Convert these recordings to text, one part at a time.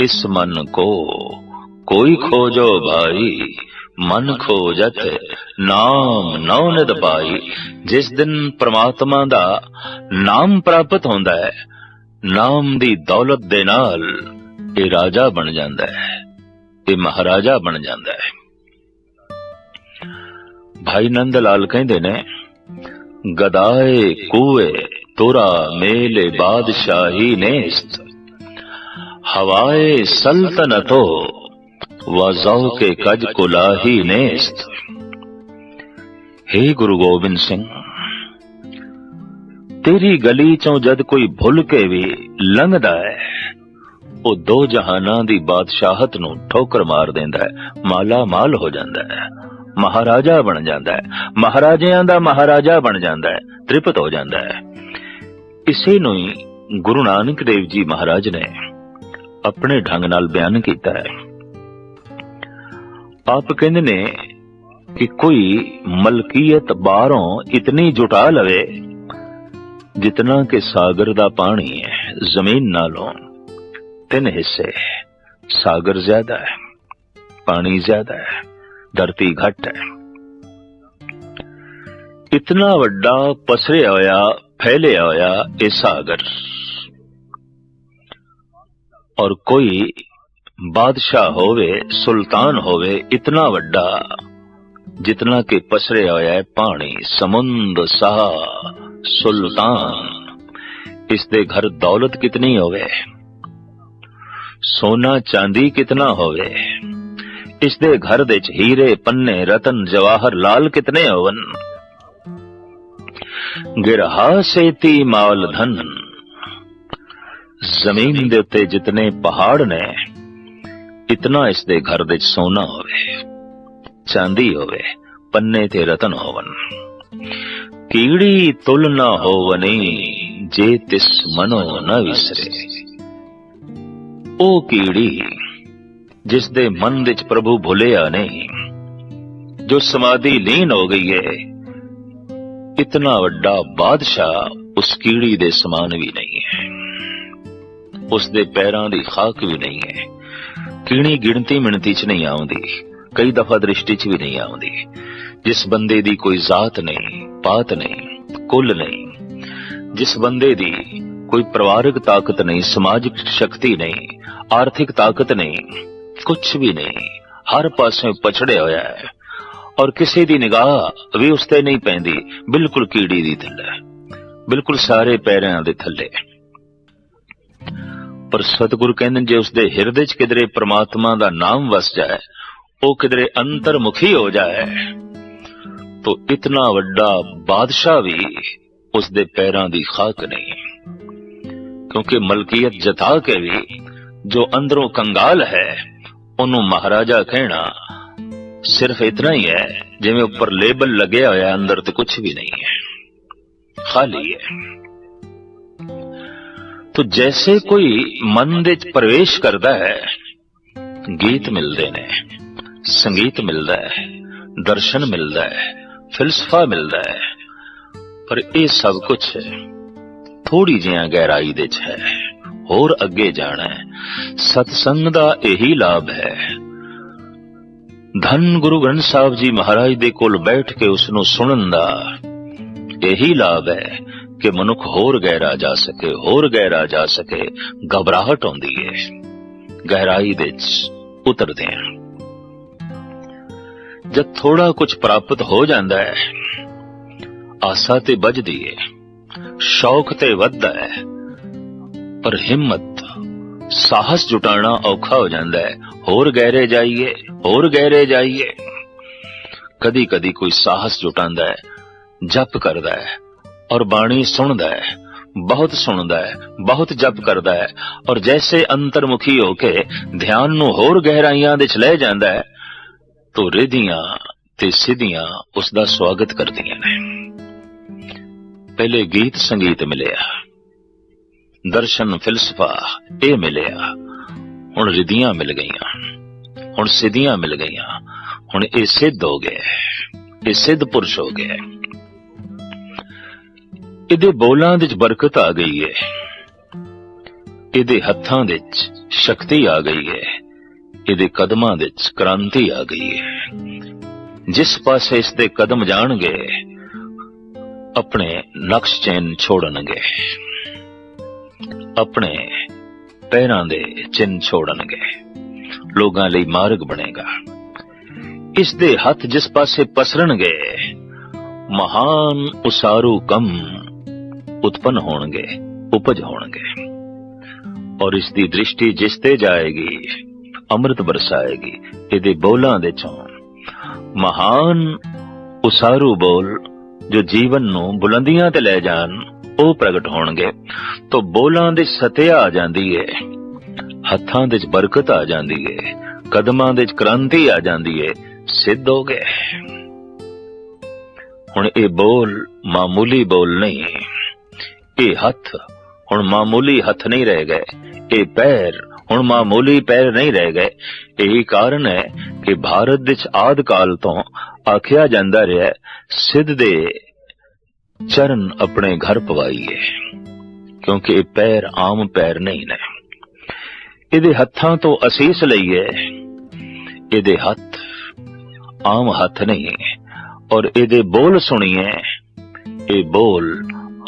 ਇਸ ਮਨ ਕੋ, ਕੋਈ ਖੋਜੋ ਭਾਈ, ਮਨ ਖੋਜਤ, ਨਾਮ ਨਉ ਨਿਦ ਪਾਈ। ਜਿਸ ਦਿਨ ਪ੍ਰਮਾਤਮਾ ਦਾ ਨਾਮ ਪ੍ਰਾਪਤ ਹੁੰਦਾ ਹੈ, ਨਾਮ ਦੀ ਦੌਲਤ ਦੇ ਨਾਲ ਇਹ ਰਾਜਾ ਬਣ ਜਾਂਦਾ ਹੈ, ਇਹ ਮਹਾਰਾਜਾ ਬਣ ਜਾਂਦਾ ਹੈ। ਭਾਈ ਨੰਦ ਲਾਲ ਕਹਿੰਦੇ ਨੇ, ਗਦਾਏ ਕੂਏ ਤੋਰਾ ਮੇਲੇ ਬਾਦਸ਼ਾਹੀ ਨੇਸਤ। ਹਵਾਏ ਸਲਤਨਤੋ ਵਜ਼ੌ ਕੇ ਕਜ ਕੁਲਾਹੀ ਨੇਸਤ हे ਗੁਰੂ ਗੋਬਿੰਦ ਸਿੰਘ ਤੇਰੀ ਗਲੀ ਚੋਂ ਜਦ ਕੋਈ ਭੁੱਲ ਕੇ ਵੀ ਲੰਘਦਾ ਹੈ ਉਹ ਦੋ ਜਹਾਨਾਂ ਦੀ ਬਾਦਸ਼ਾਹਤ ਨੂੰ ਠੋਕਰ ਮਾਰ ਦਿੰਦਾ ਹੈ ਮਾਲਾ ਮਾਲ ਹੋ ਜਾਂਦਾ ਹੈ ਮਹਾਰਾਜਾ ਬਣ ਜਾਂਦਾ ਹੈ ਮਹਾਰਾਜਿਆਂ ਦਾ ਮਹਾਰਾਜਾ ਬਣ ਜਾਂਦਾ ਹੈ ਤ੍ਰਿਪਤ ਹੋ ਜਾਂਦਾ ਹੈ ਇਸੇ ਨੂੰ ਹੀ ਗੁਰੂ ਨਾਨਕ ਦੇਵ ਜੀ ਮਹਾਰਾਜ ਨੇ ਆਪਣੇ ਢੰਗ ਨਾਲ ਬਿਆਨ ਕੀਤਾ ਹੈ। ਆਪ ਕਹਿੰਦੇ ਨੇ ਕਿ ਕੋਈ ਮਲਕੀਅਤ ਬਾਹਰੋਂ ਇਤਨੀ ਜੁਟਾ ਲਵੇ ਜਿਤਨਾ ਕਿ ਸਾਗਰ ਦਾ ਪਾਣੀ ਹੈ, ਜ਼ਮੀਨ ਨਾਲੋਂ ਤਿੰਨ ਹਿੱਸੇ ਸਾਗਰ ਜ਼ਿਆਦਾ ਹੈ, ਪਾਣੀ ਜ਼ਿਆਦਾ ਹੈ, ਧਰਤੀ ਘੱਟ ਹੈ। ਇਤਨਾ ਵੱਡਾ ਪਸਰਿਆ ਹੋਇਆ, ਫੈਲਿਆ ਹੋਇਆ ਇਹ ਸਾਗਰ। ਔਰ ਕੋਈ ਬਾਦਸ਼ਾਹ ਹੋਵੇ, ਸੁਲਤਾਨ ਹੋਵੇ, ਇਤਨਾ ਵੱਡਾ ਜਿਤਨਾ ਕਿ ਪਸਰਿਆ ਹੋਇਆ ਹੈ ਪਾਣੀ, ਸਮੁੰਦ, ਸਾਹ, ਸੁਲਤਾਨ। ਇਸ ਦੇ ਘਰ ਦੌਲਤ ਕਿਤਨੀ ਹੋਵੇ? ਸੋਨਾ ਚਾਂਦੀ ਕਿਤਨਾ ਹੋਵੇ? ਇਸ ਦੇ ਘਰ ਦੇ ਚ ਹੀਰੇ, ਪੰਨੇ, ਰਤਨ, ਜਵਾਹਰ ਲਾਲ ਕਿਤਨੇ ਹੋਵਨ? ਗਿਰਹਾ ਸੇਤੀ ਮਾਲ ਧਨ। ਜ਼ਮੀਨ ਦੇ ਉੱਤੇ ਜਿਤਨੇ ਪਹਾੜ ਨੇ, ਇਤਨਾ ਇਸ ਦੇ ਘਰ ਦੇ ਸੋਨਾ ਹੋਵੇ, ਚਾਂਦੀ ਹੋਵੇ, ਪੰਨੇ ਤੇ ਰਤਨ ਹੋਵਨ। ਕੀੜੀ ਤੁਲ ਨਾ ਹੋਵਨੀ, ਜੇ ਤਿਸ ਮਨੋ ਨਾ ਵਿਸਰੇ। ਉਹ ਕੀੜੀ, ਜਿਸ ਦੇ ਮਨ ਵਿੱਚ ਪ੍ਰਭੂ ਭੁਲਿਆ ਨਹੀਂ, ਜੋ ਸਮਾਧੀ ਲੀਨ ਹੋ ਗਈ ਹੈ ਇਤਨਾ ਵੱਡਾ ਬਾਦਸ਼ਾਹ ਉਸ ਕੀੜੀ ਦੇ ਸਮਾਨ ਵੀ ਨਹੀਂ ਹੈ। ਉਸ ਦੇ ਪੈਰਾਂ ਦੀ ਖਾਕ ਵੀ ਨਹੀਂ ਹੈ। ਕੀੜੀ ਗਿਣਤੀ ਮਿਣਤੀ ਚ ਨਹੀਂ ਆਉਂਦੀ, ਕਈ ਦਫਾ ਦ੍ਰਿਸ਼ਟੀ ਚ ਵੀ ਨਹੀਂ ਆਉਂਦੀ। ਜਿਸ ਬੰਦੇ ਦੀ ਕੋਈ ਜ਼ਾਤ ਨਹੀਂ, ਪਾਤ ਨਹੀਂ, ਕੁੱਲ ਨਹੀਂ, ਜਿਸ ਬੰਦੇ ਦੀ ਕੋਈ ਪਰਿਵਾਰਕ ਤਾਕਤ ਨਹੀਂ, ਸਮਾਜਿਕ ਸ਼ਕਤੀ ਨਹੀਂ, ਆਰਥਿਕ ਤਾਕਤ ਨਹੀਂ ਕੁਝ ਵੀ ਨਹੀਂ, ਹਰ ਪਾਸੇ ਪਛੜਿਆ ਹੋਇਆ ਹੈ ਔਰ ਕਿਸੇ ਦੀ ਨਿਗਾਹ ਵੀ ਉਸ ਤੇ ਨਹੀਂ ਪੈਂਦੀ, ਬਿਲਕੁਲ ਕੀੜੀ ਦੀ ਥੱਲੇ, ਬਿਲਕੁਲ ਸਾਰੇ ਪੈਰਾਂ ਦੇ ਥੱਲੇ। ਪਰ ਸਤਿਗੁਰੂ ਕਹਿੰਦੇ ਜੇ ਉਸ ਹਿਰਦੇ 'ਚ ਕਿਧਰੇ ਪ੍ਰਮਾਤਮਾ ਦਾ ਨਾਮ ਵਸ ਜਾਏ, ਉਹ ਕਿਧਰੇ ਅੰਤਰਮੁਖੀ ਹੋ ਜਾਏ, ਤੋ ਇਤਨਾ ਵੱਡਾ ਬਾਦਸ਼ਾਹ ਵੀ ਉਸ ਪੈਰਾਂ ਦੀ ਖਾਕ ਨਹੀਂ। ਕਿਉਂਕਿ ਮਲਕੀਅਤ ਜਤਾ ਕੇ ਵੀ ਜੋ ਅੰਦਰੋਂ ਕੰਗਾਲ ਹੈ, ਉਹਨੂੰ ਮਹਾਰਾਜਾ ਕਹਿਣਾ ਸਿਰਫ ਇਤਨਾ ਹੀ ਹੈ, ਜਿਵੇਂ ਉੱਪਰ ਲੇਬਲ ਲੱਗਿਆ ਹੋਇਆ ਅੰਦਰ ਤੇ ਕੁਝ ਵੀ ਨਹੀਂ ਹੈ। ਖਾਲੀ ਹੈ। ਤੋ ਜੈਸੇ ਕੋਈ ਮਨ ਦੇ ਚ ਪ੍ਰਵੇਸ਼ ਕਰਦਾ ਹੈ, ਗੀਤ ਮਿਲਦੇ ਨੇ, ਸੰਗੀਤ ਮਿਲਦਾ ਹੈ, ਦਰਸ਼ਨ ਮਿਲਦਾ ਹੈ, ਫਿਲਸਫਾ ਮਿਲਦਾ ਹੈ, ਪਰ ਇਹ ਸਭ ਕੁਝ ਥੋੜੀ ਜਿਹਾ ਗਹਿਰਾਈ ਦੇ ਚ ਹੈ, ਹੋਰ ਅੱਗੇ ਜਾਣਾ ਹੈ। ਸਤਸੰਗ ਦਾ ਇਹੀ ਲਾਭ ਹੈ। ਧੰਨ ਗੁਰੂ ਗ੍ਰੰਥ ਸਾਹਿਬ ਜੀ ਮਹਾਰਾਜ ਦੇ ਕੋਲ ਬੈਠ ਕੇ ਉਸ ਨੂੰ ਸੁਣਨ ਦਾ ਇਹੀ ਲਾਭ ਹੈ। ਕਿ ਮਨੁੱਖ ਹੋਰ ਗਹਿਰਾ ਜਾ ਸਕੇ, ਹੋਰ ਗਹਿਰਾ ਜਾ ਸਕੇ, ਘਬਰਾਹਟ ਆਉਂਦੀ ਹੈ ਗਹਿਰਾਈ ਦੇ ਵਿੱਚ ਉਤਰਦੇ ਹਾਂ ਜਦ ਥੋੜਾ ਕੁਝ ਪ੍ਰਾਪਤ ਹੋ ਜਾਂਦਾ ਹੈ ਆਸਾ ਤੇ ਵੱਜਦੀ ਹੈ ਸ਼ੌਕ ਤੇ ਵੱਧਦਾ ਹੈ ਪਰ ਹਿੰਮਤ, ਸਾਹਸ ਜੁਟਾਣਾ ਔਖਾ ਹੋ ਜਾਂਦਾ ਹੈ ਹੋਰ ਗਹਿਰੇ ਜਾਈਏ, ਹੋਰ ਗਹਿਰੇ ਜਾਈਏ। ਕਦੀ ਕਦੀ ਕੋਈ ਸਾਹਸ ਜੁਟਾਉਂਦਾ ਹੈ ਜਪ ਕਰਦਾ ਹੈ ਔਰ ਬਾਣੀ ਸੁਣਦਾ ਹੈ, ਬਹੁਤ ਸੁਣਦਾ ਹੈ, ਬਹੁਤ ਜਪ ਕਰਦਾ ਹੈ, ਔਰ ਜੈਸੇ ਅੰਤਰਮੁਖੀ ਹੋ ਕੇ ਧਿਆਨ ਨੂੰ ਹੋਰ ਗਹਿਰਾਈਆਂ ਵਿੱਚ ਲੈ ਜਾਂਦਾ ਹੈ ਤੋ ਰਿਧੀਆਂ ਤੇ ਸਿੱਧੀਆਂ ਉਸ ਦਾ ਸਵਾਗਤ ਕਰਦੀਆਂ ਨੇ। ਪਹਿਲੇ ਗੀਤ ਸੰਗੀਤ ਮਿਲਿਆ, ਦਰਸ਼ਨ ਫਿਲਸਫਾ ਇਹ ਮਿਲਿਆ, ਹੁਣ ਰਿਧੀਆਂ ਮਿਲ ਗਈਆਂ, ਹੁਣ ਸਿੱਧੀਆਂ ਮਿਲ ਗਈਆਂ, ਹੁਣ ਇਹ ਸਿੱਧ ਹੋ ਗਏ, ਇਹ ਸਿੱਧ ਪੁਰਸ਼ ਹੋ ਗਏ। ਇਹਦੇ ਬੋਲਾਂ ਵਿੱਚ ਬਰਕਤ ਆ ਗਈ ਹੈ। ਇਹਦੇ ਹੱਥਾਂ ਵਿੱਚ ਸ਼ਕਤੀ ਆ ਗਈ ਹੈ। ਇਹਦੇ ਕਦਮਾਂ ਵਿੱਚ ਕ੍ਰਾਂਤੀ ਆ ਗਈ ਹੈ। ਜਿਸ ਪਾਸੇ ਇਸ ਦੇ ਕਦਮ ਜਾਣਗੇ, ਆਪਣੇ ਨਕਸ਼ ਚੈਨ ਛੋੜਨਗੇ। ਆਪਣੇ ਪੈਰਾਂ ਦੇ ਚਿੰਨ ਛੋੜਨਗੇ। ਲੋਕਾਂ ਲਈ ਮਾਰਗ ਬਣੇਗਾ। ਇਸ ਦੇ ਹੱਥ ਜਿਸ ਪਾਸੇ ਪਸਰਣਗੇ ਮਹਾਨ ਉਸਾਰੂ ਕੰਮ ਉਤਪਨ ਹੋਣਗੇ, ਉਪਜ ਹੋਣਗੇ। ਔਰ ਇਸ ਦੀ ਦ੍ਰਿਸ਼ਟੀ ਜਿਸ ਤੇ ਜਾਏਗੀ, ਅੰਮ੍ਰਿਤ ਬਰਸਾਏਗੀ, ਇਹਦੇ ਬੋਲਾਂ ਦੇ ਚੋਂ ਮਹਾਨ ਉਸਾਰੂ ਬੋਲ ਜੋ ਜੀਵਨ ਨੂੰ ਬੁਲੰਦੀਆਂ ਤੇ ਲੈ ਜਾਣ, ਉਹ ਪ੍ਰਗਟ ਹੋਣਗੇ। ਤੋਂ ਬੋਲਾਂ ਦੇ ਸਤਿਆ ਆ ਜਾਂਦੀ ਏ, ਹੱਥਾਂ ਦੇ ਚ ਬਰਕਤ ਆ ਜਾਂਦੀ ਏ, ਕਦਮਾਂ ਦੇ ਚ ਕ੍ਰਾਂਤੀ ਆ ਜਾਂਦੀ ਏ, ਸਿੱਧ ਹੋ ਗਏ। ਹੁਣ ਇਹ ਬੋਲ ਮਾਮੂਲੀ ਬੋਲ ਨਹੀਂ। ਇਹ ਹੱਥ ਹੁਣ ਮਾਮੂਲੀ ਹੱਥ ਨਹੀਂ ਰਹਿ ਗਏ ਇਹ ਪੈਰ ਹੁਣ ਮਾਮੂਲੀ ਪੈਰ ਨਹੀਂ ਰਹਿ ਗਏ ਇਹੀ ਕਾਰਨ ਹੈ ਕਿ ਭਾਰਤ ਵਿੱਚ ਆਦ ਕਾਲ ਤੋਂ ਆਖਿਆ ਜਾਂਦਾ ਰਿਹਾ ਸਿੱਧ ਦੇ ਚਰਨ ਆਪਣੇ ਘਰ ਪਵਾਈਏ ਕਿਉਂਕਿ ਇਹ ਪੈਰ ਆਮ ਪੈਰ ਨਹੀਂ ਨੇ ਇਹਦੇ ਹੱਥਾਂ ਤੋਂ ਅਸੀਸ ਲਈਏ ਇਹਦੇ ਹੱਥ ਆਮ ਹੱਥ ਨਹੀਂ ਔਰ ਇਹਦੇ ਬੋਲ ਸੁਣੀਏ ਇਹ ਬੋਲ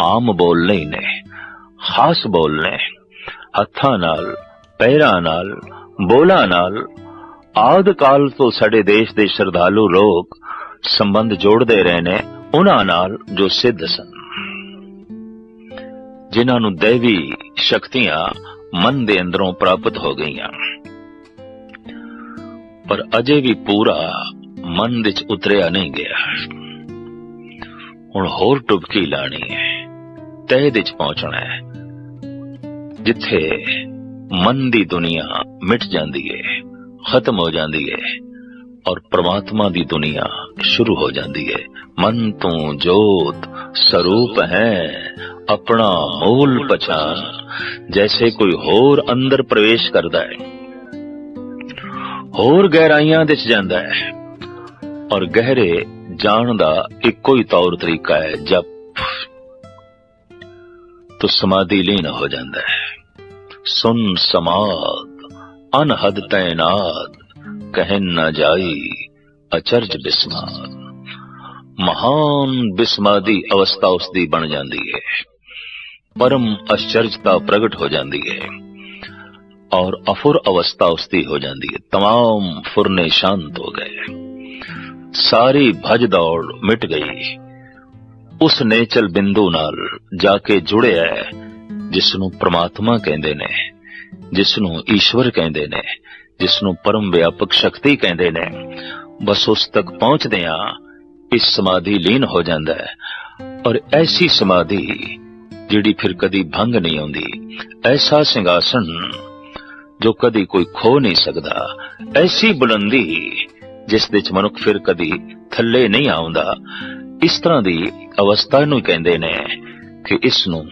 ਆਮ ਬੋਲ ਨਹੀਂ ਨੇ, ਖਾਸ ਬੋਲ ਨੇ। ਹੱਥਾਂ ਨਾਲ, ਪੈਰਾਂ ਨਾਲ, ਬੋਲਾਂ ਨਾਲ, ਆਦ ਕਾਲ ਤੋਂ ਸਾਡੇ ਦੇਸ਼ ਦੇ ਸ਼ਰਧਾਲੂ ਲੋਕ ਸੰਬੰਧ ਜੋੜਦੇ ਰਹੇ ਨੇ, ਉਹਨਾਂ ਨਾਲ ਜੋ ਸਿੱਧ ਸਨ। ਜਿਨ੍ਹਾਂ ਨੂੰ ਦੇਵੀ ਸ਼ਕਤੀਆਂ ਮਨ ਦੇ ਅੰਦਰੋਂ ਪ੍ਰਾਪਤ ਹੋ ਗਈਆਂ। ਪਰ ਅਜੇ ਵੀ ਪੂਰਾ ਮਨ ਵਿੱਚ ਉਤਰਿਆ ਨਹੀਂ ਗਿਆ। ਹੁਣ ਹੋਰ ਟੁਬਕੀ ਲਾਣੀ ਹੈ। ਤਹਿ ਵਿੱਚ ਪਹੁੰਚਣਾ ਹੈ, ਜਿੱਥੇ ਮਨ ਦੀ ਦੁਨੀਆ ਮਿਟ ਜਾਂਦੀ ਹੈ ਖਤਮ ਹੋ ਜਾਂਦੀ ਹੈ ਔਰ ਪ੍ਰਮਾਤਮਾ ਦੀ ਦੁਨੀਆ ਸ਼ੁਰੂ ਹੋ ਜਾਂਦੀ ਹੈ ਮਨ ਤੋਂ ਜੋਤ ਸਰੂਪ ਹੈ, ਆਪਣਾ ਮੂਲ ਪਛਾਣ ਜੈਸੇ ਕੋਈ ਹੋਰ ਅੰਦਰ ਪ੍ਰਵੇਸ਼ ਕਰਦਾ ਹੈ, ਹੋਰ ਗਹਿਰਾਈਆਂ ਵਿੱਚ ਜਾਂਦਾ ਹੈ ਔਰ ਗਹਿਰੇ ਜਾਣ ਦਾ ਇੱਕੋ ਹੀ ਤੌਰ ਤਰੀਕਾ ਹੈ, ਜਪ ਤੋ ਸਮਾਧੀ ਲੀਨ ਹੋ ਜਾਂਦਾ ਹੈ ਸੁਨ ਸਮਾਦ ਅਨਹਦ ਤੈਨਾਦ ਕਹਿਨ ਨਾ ਜਾਈ ਅਚਰਜ ਬਿਸਮਾਦ ਮਹਾਨ ਬਿਸਮਾਦੀ ਅਵਸਥਾ ਉਸ ਦੀ ਬਣ ਜਾਂਦੀ ਹੈ ਪਰਮ ਅਚਰਜਤਾ ਪ੍ਰਗਟ ਹੋ ਜਾਂਦੀ ਹੈ ਔਰ ਅਫੁਰ ਅਵਸਥਾ ਉਸ ਦੀ ਹੋ ਜਾਂਦੀ ਹੈ तमाम ਫੁਰਨੇ ਸ਼ਾਂਤ ਹੋ ਗਏ ਸਾਰੀ ਭਜ ਦੌੜ ਮਿਟ ਗਈ ਉਸ ਨੇਚਲ ਬਿੰਦੂ ਨਾਲ ਜਾ ਕੇ ਜੁੜਿਆ ਹੈ ਜਿਸ ਨੂੰ ਪ੍ਰਮਾਤਮਾ ਕਹਿੰਦੇ ਨੇ ਜਿਸ ਨੂੰ ਈਸ਼ਵਰ ਕਹਿੰਦੇ ਨੇ ਜਿਸ ਨੂੰ ਪਰਮ ਵਿਆਪਕ ਸ਼ਕਤੀ ਕਹਿੰਦੇ ਨੇ। ਬਸ ਉਸ ਤੱਕ ਪਹੁੰਚਦੇ ਆ ਇਸ ਸਮਾਧੀ ਲੀਨ ਹੋ ਜਾਂਦਾ ਹੈ। ਔਰ ਐਸੀ ਸਮਾਧੀ ਜਿਹੜੀ ਫਿਰ ਕਦੀ ਭੰਗ ਨਹੀਂ ਆਉਂਦੀ, ਐਸਾ ਸਿੰਘਾਸਨ ਜੋ ਕਦੀ ਕੋਈ ਖੋ ਨਹੀਂ ਸਕਦਾ, ਐਸੀ ਬੁਲੰਦੀ ਜਿਸ ਦੇ ਵਿੱਚ ਮਨੁੱਖ ਫਿਰ ਕਦੀ ਥੱਲੇ ਨਹੀਂ ਆਉਂਦਾ। ਇਸ ਤਰ੍ਹਾਂ ਦੀ ਅਵਸਥਾ ਨੂੰ ਕਹਿੰਦੇ ਨੇ ਕਿ ਇਸ ਨੂੰ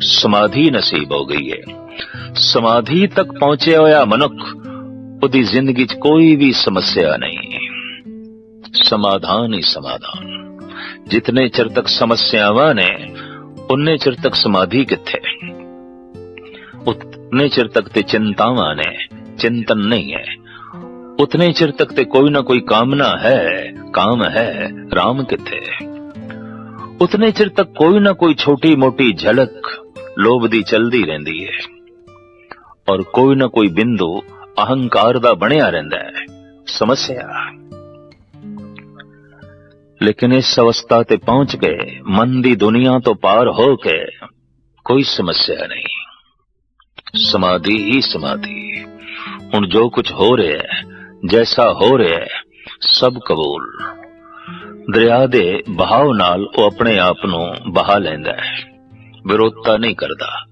ਸਮਾਧੀ ਨਸੀਬ ਹੋ ਗਈ ਹੈ। ਸਮਾਧੀ ਤੱਕ ਪਹੁੰਚਿਆ ਹੋਇਆ ਮਨੁੱਖ, ਉਹਦੀ ਜ਼ਿੰਦਗੀ 'ਚ ਕੋਈ ਵੀ ਸਮੱਸਿਆ ਨਹੀਂ। ਸਮਾਧਾਨ ਹੀ ਸਮਾਧਾਨ। ਜਿਤਨੇ ਚਿਰ ਤੱਕ ਸਮੱਸਿਆਵਾਂ ਨੇ, ਉਨੇ ਚਿਰ ਤੱਕ ਸਮਾਧੀ ਕਿੱਥੇ? ਉਤਨੇ ਚਿਰ ਤੱਕ ਤੇ ਚਿੰਤਾਵਾਂ ਨੇ, ਚਿੰਤਨ ਨਹੀਂ ਹੈ। ਉਤਨੇ ਚਿਰ ਤੱਕ ਤੇ ਕੋਈ ਨਾ ਕੋਈ ਕਾਮਨਾ ਹੈ, ਕਾਮ ਹੈ RAM ਕਿੱਥੇ? ਉਤਨੇ ਚਿਰ ਤੱਕ ਕੋਈ ਨਾ ਕੋਈ ਛੋਟੀ ਮੋਟੀ ਝਲਕ ਲੋਭ ਦੀ ਚਲਦੀ ਰਹਿੰਦੀ ਹੈ ਔਰ ਕੋਈ ਨਾ ਕੋਈ ਬਿੰਦੂ ਅਹੰਕਾਰ ਦਾ ਬਣਿਆ ਰਹਿੰਦਾ ਹੈ, ਸਮੱਸਿਆ। ਲੇਕਿਨ ਇਸ ਅਵਸਥਾ ਤੇ ਪਹੁੰਚ ਗਏ ਮਨ ਦੀ ਦੁਨੀਆ ਤੋਂ ਪਾਰ ਹੋ ਕੇ ਕੋਈ ਸਮੱਸਿਆ ਨਹੀਂ। ਸਮਾਧੀ ਹੀ ਸਮਾਧੀ। ਹੁਣ ਜੋ ਕੁਝ ਹੋ ਰਿਹਾ ਹੈ ਜੈਸਾ ਹੋ ਰਿਹਾ ਹੈ, ਸਭ ਕਬੂਲ। ਦਰਿਆ ਦੇ ਬਹਾਵ ਨਾਲ ਉਹ ਆਪਣੇ ਆਪ ਨੂੰ ਬਹਾ ਲੈਂਦਾ ਹੈ। ਵਿਰੋਧਤਾ ਨਹੀਂ ਕਰਦਾ।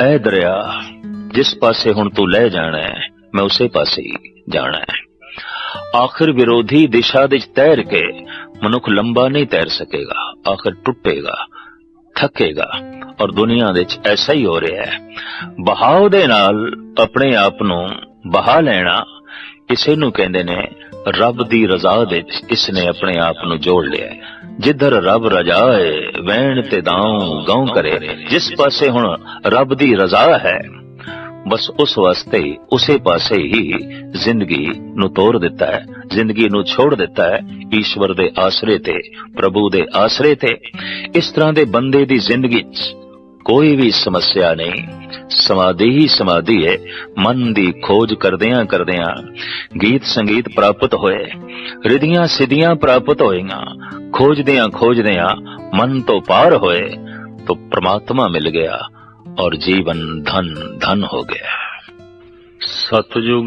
ਐ ਦਰਿਆ, ਜਿਸ ਪਾਸੇ ਹੁਣ ਤੂੰ ਲੈ ਜਾਣਾ ਹੈ, ਮੈਂ ਉਸੇ ਪਾਸੇ ਹੀ ਜਾਣਾ ਹੈ। ਆਖਰ ਵਿਰੋਧੀ ਦਿਸ਼ਾ ਵਿੱਚ ਤੈਰ ਕੇ ਮਨੁੱਖ ਲੰਬਾ ਨਹੀਂ ਤੈਰ ਸਕੇਗਾ, ਆਖਰ ਟੁੱਟੇਗਾ, ਥੱਕੇਗਾ ਔਰ ਦੁਨੀਆ ਵਿੱਚ ਐਸਾ ਹੀ ਹੋ ਰਿਹਾ ਹੈ। ਬਹਾਵ ਦੇ ਨਾਲ ਆਪਣੇ ਆਪ ਨੂੰ ਬਹਾ ਲੈਣਾ ਇਸੇ ਨੂੰ ਕਹਿੰਦੇ ਨੇ, ਰੱਬ ਦੀ ਰਜ਼ਾ ਵਿੱਚ ਇਸ ਨੇ ਆਪਣੇ ਆਪ ਨੂੰ ਜੋੜ ਲਿਆ ਜਿੱਧਰ ਰੱਬ ਰਜਾਏ ਵੈਣ ਤੇ ਦਾਉ ਗਾਉ ਕਰੇ, ਜਿਸ ਪਾਸੇ ਹੁਣ ਰੱਬ ਦੀ ਰਜ਼ਾ ਹੈ, ਬਸ ਉਸ ਵਾਸਤੇ ਉਸੇ ਪਾਸੇ ਹੀ ਜ਼ਿੰਦਗੀ ਨੂੰ ਤੋੜ ਦਿੱਤਾ ਹੈ। ਜ਼ਿੰਦਗੀ ਨੂੰ ਛੋੜ ਦਿੱਤਾ ਹੈ, ਈਸ਼ਵਰ ਦੇ ਆਸਰੇ ਤੇ, ਪ੍ਰਭੂ ਦੇ ਆਸਰੇ ਤੇ। ਇਸ ਤਰ੍ਹਾਂ ਦੇ ਬੰਦੇ ਦੀ ਜ਼ਿੰਦਗੀ 'ਚ ਕੋਈ ਵੀ ਸਮੱਸਿਆ ਨਹੀਂ। ਸਮਾਧੀ ਹੀ ਸਮਾਧੀ ਹੈ ਮਨ ਦੀ ਖੋਜ ਕਰਦਿਆਂ ਕਰਦਿਆਂ ਗੀਤ ਸੰਗੀਤ ਪ੍ਰਾਪਤ ਹੋਏ। ਰਿਧੀਆਂ ਸਿਧੀਆਂ ਪ੍ਰਾਪਤ ਹੋਈਆਂ। ਖੋਜਦਿਆਂ ਖੋਜਦਿਆਂ ਮਨ ਤੋਂ ਪਾਰ ਹੋਏ तो ਪ੍ਰਮਾਤਮਾ ਮਿਲ ਗਿਆ ਔਰ ਜੀਵਨ ਧਨ ਧਨ ਹੋ ਗਿਆ। ਸਤਜੁਗ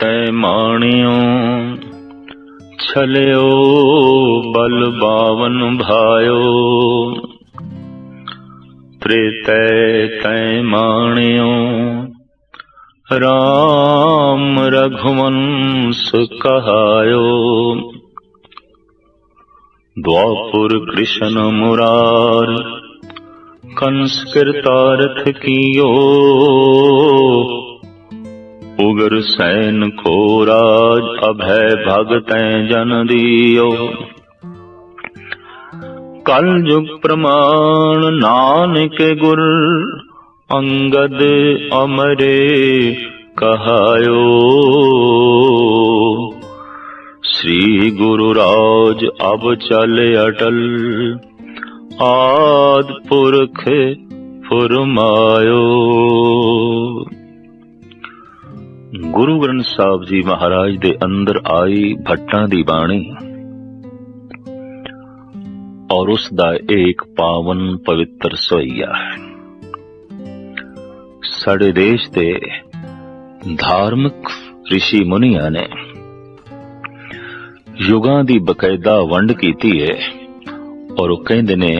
ਤੈ ਮਾਣਿਓ, ਛਲਿਓ, ਬਲ ਬਾਵਨ ਭਾਇਓ। ਤ੍ਰੇਤੈ ਤੈ ਮਾਣਿਓ ਰਾਮ ਰਘੁਵੰਸ ਕਹਾਇਓ द्वापुर कृष्ण मुरार कंस कृतारथ कियो उगर सैन को राज अभय भगत जन दियो ਕਲ ਜੁਗ ਪ੍ਰਮਾਣ ਨਾਨਕ ਗੁਰ, ਅੰਗਦ ਅਮਰੇ ਕਹਾਇਓ। ਸ੍ਰੀ ਗੁਰੂ ਰਾਜ ਅਬ ਚਲ ਅਟਲ, ਆਦ ਪੁਰਖ ਫਰਮਾਇਓ। ਗੁਰੂ ਗ੍ਰੰਥ ਸਾਹਿਬ ਜੀ ਮਹਾਰਾਜ ਦੇ ਅੰਦਰ ਆਈ ਭੱਟਾਂ ਦੀ ਬਾਣੀ। ਔਰ ਉਸ ਦਾ ਇੱਕ ਪਾਵਨ ਪਵਿੱਤਰ ਸੋਈਆ ਹੈ। ਸਾਡੇ ਦੇਸ਼ ਦੇ ਧਾਰਮਿਕ ਰਿਸ਼ੀ ਮੁਨੀਆਂ ਨੇ ਯੁਗਾਂ ਦੀ ਬਕਾਇਦਾ ਵੰਡ ਕੀਤੀ ਹੈ ਔਰ ਉਹ ਕਹਿੰਦੇ ਨੇ,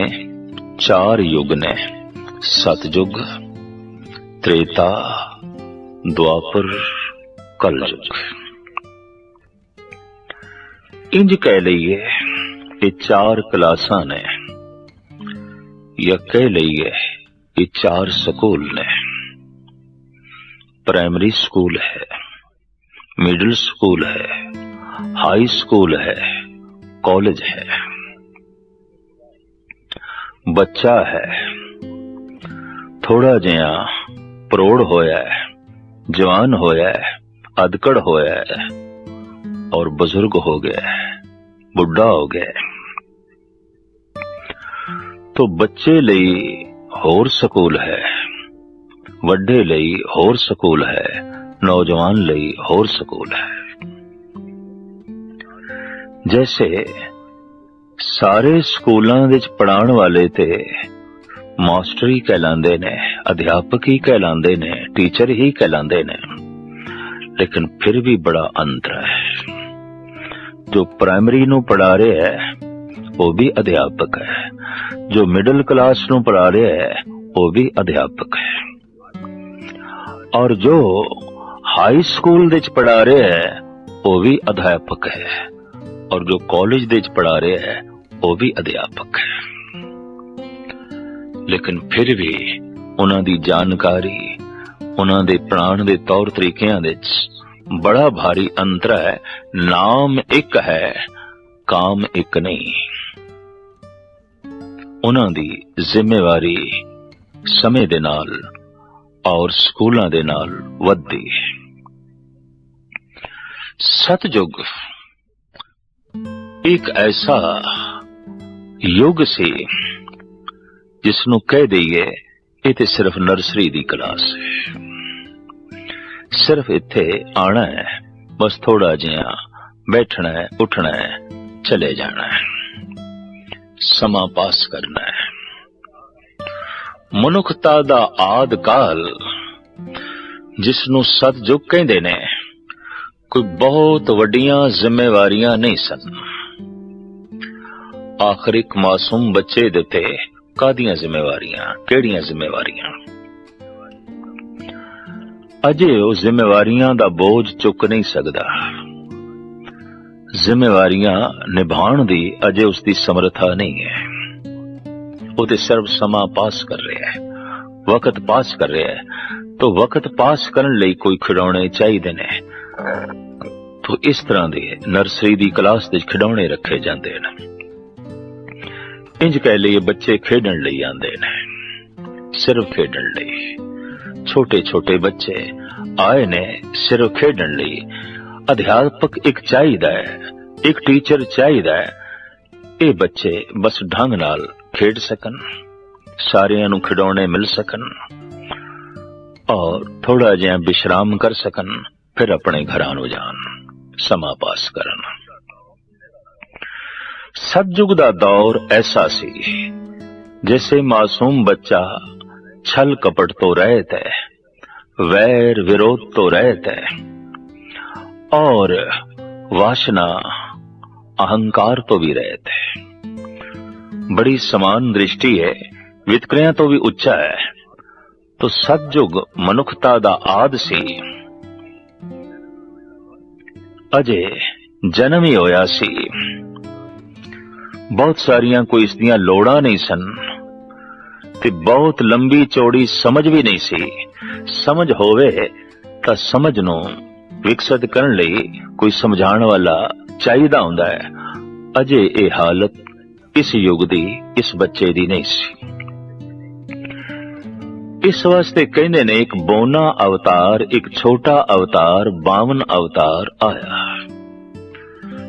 ਚਾਰ ਯੁਗ ਨੇ ਸਤਜੁਗ ਤ੍ਰੇਤਾ, ਦੁਆਪਰ, ਕਲਯੁਗ। ਇੰਜ ਕਹਿ ਲਈਏ ਇਹ ਚਾਰ ਕਲਾਸਾਂ ਨੇ ਜਾਂ ਕਹਿ ਲਈਏ ਇਹ ਚਾਰ ਸਕੂਲ ਨੇ ਪ੍ਰਾਇਮਰੀ ਸਕੂਲ ਹੈ ਮਿਡਲ ਸਕੂਲ ਹੈ ਹਾਈ ਸਕੂਲ ਹੈ ਕਾਲਜ ਹੈ ਬੱਚਾ ਹੈ ਥੋੜਾ ਜਿਹਾ ਪ੍ਰੋੜ ਹੋਇਆ ਹੈ ਜਵਾਨ ਹੋਇਆ ਹੈ ਅਧਕੜ ਹੋਇਆ ਹੈ ਔਰ ਬਜ਼ੁਰਗ ਹੋ ਗਿਆ ਹੈ ਬੁੱਢਾ ਹੋ ਗਿਆ ਹੈ ਤੋ ਬੱਚੇ ਲਈ ਹੋਰ ਸਕੂਲ ਹੈ, ਵੱਡੇ ਲਈ ਹੋਰ ਸਕੂਲ ਹੈ, ਨੌਜਵਾਨ ਲਈ ਹੋਰ ਸਕੂਲ ਹੈ। ਜੈਸੇ ਸਾਰੇ ਸਕੂਲਾਂ ਵਿੱਚ ਪੜਾਉਣ ਵਾਲੇ ਤੇ ਮਾਸਟਰ ਹੀ ਕਹਿਲਾਉਂਦੇ ਨੇ, ਅਧਿਆਪਕ ਹੀ ਕਹਿਲਾਉਂਦੇ ਨੇ, ਟੀਚਰ ਹੀ ਕਹਿਲਾਉਂਦੇ ਨੇ, ਲੇਕਿਨ ਫਿਰ ਵੀ ਬੜਾ ਅੰਤਰ ਹੈ। ਜੋ ਪ੍ਰਾਇਮਰੀ ਨੂੰ ਪੜਾ ਰਿਹਾ ਹੈ ਉਹ ਵੀ ਅਧਿਆਪਕ ਹੈ। ਜੋ ਮਿਡਲ ਕਲਾਸ ਨੂੰ ਪੜਾ ਰਿਹਾ ਹੈ, ਉਹ ਵੀ ਅਧਿਆਪਕ ਹੈ। ਔਰ ਜੋ ਹਾਈ ਸਕੂਲ ਦੇ ਵਿੱਚ ਪੜਾ ਰਿਹਾ ਹੈ, ਉਹ ਵੀ ਅਧਿਆਪਕ ਹੈ। ਔਰ ਜੋ ਕਾਲਜ ਦੇ ਵਿੱਚ ਪੜਾ ਰਿਹਾ ਹੈ, ਉਹ ਵੀ ਅਧਿਆਪਕ ਹੈ। ਲੇਕਿਨ ਫਿਰ ਵੀ ਉਹਨਾਂ ਦੀ ਜਾਣਕਾਰੀ, ਉਹਨਾਂ ਦੇ ਪ੍ਰਾਣ ਦੇ ਤੌਰ ਤਰੀਕਿਆਂ ਵਿੱਚ ਬੜਾ ਭਾਰੀ ਅੰਤਰ ਹੈ। ਨਾਮ ਇੱਕ ਹੈ, ਕਾਮ ਇੱਕ ਨਹੀਂ। ਉਹਨਾਂ ਦੀ ਜ਼ਿੰਮੇਵਾਰੀ ਸਮੇਂ ਦੇ ਨਾਲ ਔਰ ਸਕੂਲਾਂ ਦੇ ਨਾਲ ਵੱਧਦੀ ਹੈ। ਸਤਜੁਗ ਇੱਕ ਐਸਾ ਯੁੱਗ ਸੀ ਜਿਸ ਨੂੰ ਕਹਿ ਦਈਏ ਇਹ ਤੇ ਸਿਰਫ ਨਰਸਰੀ ਦੀ ਕਲਾਸ ਹੈ। ਸਿਰਫ ਇੱਥੇ ਆਣਾ ਹੈ, ਬਸ ਥੋੜਾ ਜਿਹਾ ਬੈਠਣਾ ਹੈ, ਉੱਠਣਾ ਹੈ, ਚਲੇ ਜਾਣਾ ਹੈ। ਸਮਾਂ ਪਾਸ ਕਰਨਾ ਹੈ। ਮਨੁੱਖਤਾ ਦਾ ਆਦ ਕਾਲ ਜਿਸ ਨੂੰ ਸਤਜੁਗ ਕਹਿੰਦੇ ਨੇ, ਕੋਈ ਬਹੁਤ ਵੱਡੀਆਂ ਜ਼ਿੰਮੇਵਾਰੀਆਂ ਨਹੀਂ ਸਨ। ਆਖਰ ਇੱਕ ਮਾਸੂਮ ਬੱਚੇ ਦੇ ਤੇ ਕਾਦੀਆਂ ਜ਼ਿੰਮੇਵਾਰੀਆਂ, ਕਿਹੜੀਆਂ ਜ਼ਿੰਮੇਵਾਰੀਆਂ? ਅਜੇ ਉਹ ਜ਼ਿੰਮੇਵਾਰੀਆਂ ਦਾ ਬੋਝ ਚੁੱਕ ਨਹੀਂ ਸਕਦਾ। ਜ਼ਿੰਮੇਵਾਰੀਆਂ ਨਿਭਾਉਣ ਦੀ ਅਜੇ ਉਸ ਦੀ ਸਮਰੱਥਾ ਨਹੀਂ ਹੈ। ਉਹ ਤੇ ਸਿਰਫ ਸਮਾਂ ਪਾਸ ਕਰ ਰਿਹਾ ਹੈ। ਵਕਤ ਪਾਸ ਕਰ ਰਿਹਾ ਹੈ। ਤਾਂ ਵਕਤ ਪਾਸ ਕਰਨ ਲਈ ਕੋਈ ਖਿਡੌਣੇ ਚਾਹੀਦੇ ਨੇ। ਤਾਂ ਇਸ ਤਰ੍ਹਾਂ ਦੇ ਨਰਸਰੀ ਦੀ ਕਲਾਸ ਵਿੱਚ ਖਿਡੌਣੇ ਰੱਖੇ ਜਾਂਦੇ ਨੇ। ਇੰਜ ਕਹਿ ਲਈਏ ਬੱਚੇ ਖੇਡਣ ਲਈ ਆਉਂਦੇ ਨੇ। ਸਿਰਫ ਖੇਡਣ ਲਈ। ਛੋਟੇ ਛੋਟੇ ਬੱਚੇ ਆਏ ਨੇ ਸਿਰਫ ਖੇਡਣ ਲਈ। ਅਧਿਆਪਕ ਇੱਕ ਚਾਹੀਦਾ ਹੈ, ਇੱਕ ਟੀਚਰ ਚਾਹੀਦਾ ਹੈ। ਇਹ ਬੱਚੇ ਬਸ ਢੰਗ ਨਾਲ ਖੇਡ ਸਕਣ, ਸਾਰਿਆਂ ਨੂੰ ਖਿਡੌਣੇ ਮਿਲ ਸਕਣ ਔਰ ਥੋੜਾ ਜਿਹਾ ਵਿਸ਼ਰਾਮ ਕਰ ਸਕਣ, ਫਿਰ ਆਪਣੇ ਘਰਾਂ ਨੂੰ ਜਾਣ, ਸਮਾਂ ਪਾਸ ਕਰਨ। ਸਤਜੁਗ ਦਾ ਦੌਰ ਐਸਾ ਸੀ, ਜਿਸੇ ਮਾਸੂਮ ਬੱਚਾ ਛਲ ਕਪਟ ਤੋਂ ਰਹਿਤ ਹੈ, ਵੈਰ ਵਿਰੋਧ ਤੋਂ ਰਹਿਤ ਹੈ। और वासना अहंकार तो भी रहत है बड़ी समान दृष्टि है ਵਿਤਕਰਿਆਂ ਤੋਂ ਵੀ ਉੱਚਾ ਹੈ ਤੋ ਸਤਜੁਗ ਮਨੁੱਖਤਾ ਦਾ ਆਦ ਸੀ ਅਜੇ ਜਨਮ ਹੀ ਹੋਇਆ ਸੀ ਬਹੁਤ ਸਾਰੀਆਂ ਕੋਈ ਇਸ ਦੀਆਂ ਲੋੜਾਂ ਨਹੀਂ ਸਨ ਤੇ ਬਹੁਤ ਲੰਬੀ ਚੌੜੀ ਸਮਝ ਵੀ ਨਹੀਂ ਸੀ ਸਮਝ ਹੋਵੇ ਤਾਂ ਸਮਝ ਨੂੰ ਵਿਕਸਿਤ ਕਰਨ ਲਈ ਕੋਈ ਸਮਝਾਉਣ ਵਾਲਾ ਚਾਹੀਦਾ ਹੁੰਦਾ ਹੈ। ਅਜੇ ਇਹ ਹਾਲਤ ਇਸ ਯੁੱਗ ਦੀ, ਇਸ ਬੱਚੇ ਦੀ ਨਹੀਂ ਸੀ। ਇਸ ਵਾਸਤੇ ਕਹਿੰਦੇ ਨੇ, ਇੱਕ ਬੋਨਾ ਅਵਤਾਰ, ਇੱਕ ਛੋਟਾ ਅਵਤਾਰ 52 ਅਵਤਾਰ ਆਇਆ।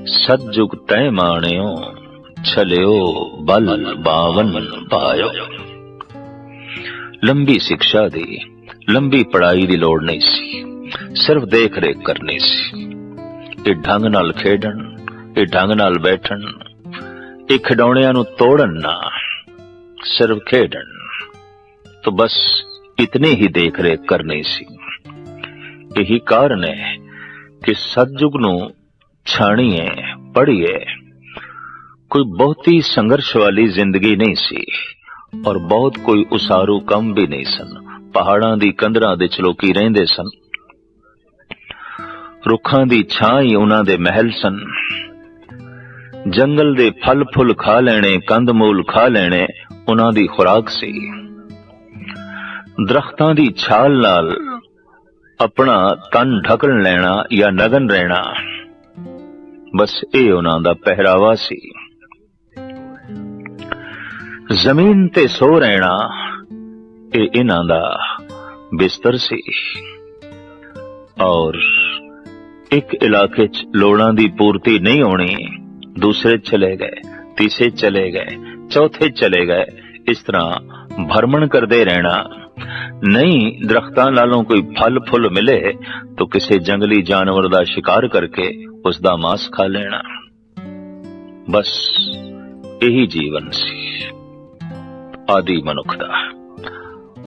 ਸਤਜੁਗ ਤੈ ਮਾਣਿਓ, ਛਲਿਓ ਬਲ 52 ਪਾਇਓ ਲੰਬੀ ਸਿੱਖਿਆ ਦੀ, ਲੰਬੀ ਪੜਾਈ ਦੀ ਲੋੜ ਨਹੀਂ ਸੀ। ਸਿਰਫ ਦੇਖ ਰੇਖ ਕਰਨੀ ਸੀ। ਇਹ ਢੰਗ ਨਾਲ ਖੇਡਣ, ਇਹ ਢੰਗ ਨਾਲ ਬੈਠਣ, ਇਹ ਖਿਡੌਣਿਆਂ ਨੂੰ ਤੋੜਨ ਨਾ, ਸਿਰਫ ਖੇਡਣ। ਤਾਂ ਬਸ ਇਤਨੇ ਹੀ ਦੇਖ ਰੇਖ ਕਰਨੀ ਸੀ। ਇਹੀ ਕਾਰਨ ਹੈ ਕਿ ਸਤਜੁਗ ਨੂੰ ਛਾਣੀਏ, ਪੜ੍ਹੀਏ। ਕੋਈ ਬਹੁਤੀ ਸੰਘਰਸ਼ ਵਾਲੀ ਜ਼ਿੰਦਗੀ ਨਹੀਂ ਸੀ ਔਰ ਬਹੁਤ ਕੋਈ ਉਸਾਰੂ ਕੰਮ ਵੀ ਨਹੀਂ ਸਨ। ਪਹਾੜਾਂ ਦੀ ਕੰਧਰਾਂ ਦੇ ਚਲੋਕੀ ਰਹਿੰਦੇ ਸਨ। ਰੁੱਖਾਂ ਦੀ ਛਾਂ ਹੀ ਉਹਨਾਂ ਦੇ ਮਹਿਲ ਸਨ। ਜੰਗਲ ਦੇ ਫਲ ਫੁੱਲ ਖਾ ਲੈਣੇ, ਕੰਦ ਖਾ ਲੈਣੇ ਉਹਨਾਂ ਦੀ ਖੁਰਾਕ ਸੀ। ਦਰਖਤਾਂ ਦੀ ਛਾਲ ਨਾਲ ਆਪਣਾ ਤਨ ਢਕਣ ਲੈਣਾ ਜਾਂ ਨਗਨ ਰਹਿਣਾ, ਬਸ ਇਹ ਉਹਨਾਂ ਦਾ ਪਹਿਰਾਵਾ ਸੀ। ਜ਼ਮੀਨ ਤੇ ਸੋ ਰਹਿਣਾ, ਇਹ ਇਹਨਾਂ ਦਾ ਬਿਸਤਰ ਸੀ। ਔਰ ਇੱਕ ਇਲਾਕੇ 'ਚ ਲੋੜਾਂ ਦੀ ਪੂਰਤੀ ਨਹੀਂ ਹੋਣੀ, ਦੂਸਰੇ ਚਲੇ ਗਏ, ਤੀਸਰੇ ਚਲੇ ਗਏ, ਚੌਥੇ ਚਲੇ ਗਏ, ਇਸ ਤਰ੍ਹਾਂ ਭਰਮਣ ਕਰਦੇ ਰਹਿਣਾ। ਨਹੀਂ, ਦਰਖਤਾਂ ਨਾਲੋਂ ਕੋਈ ਫਲ ਫੁੱਲ ਮਿਲੇ, ਤਾਂ ਕਿਸੇ ਜੰਗਲੀ ਜਾਨਵਰ ਦਾ ਸ਼ਿਕਾਰ ਕਰਕੇ ਉਸ ਦਾ ਮਾंस ਖਾ ਲੈਣਾ। ਬਸ, ਇਹੀ ਜੀਵਨ ਸੀ, ਆਦੀ ਮਨੁੱਖ ਦਾ।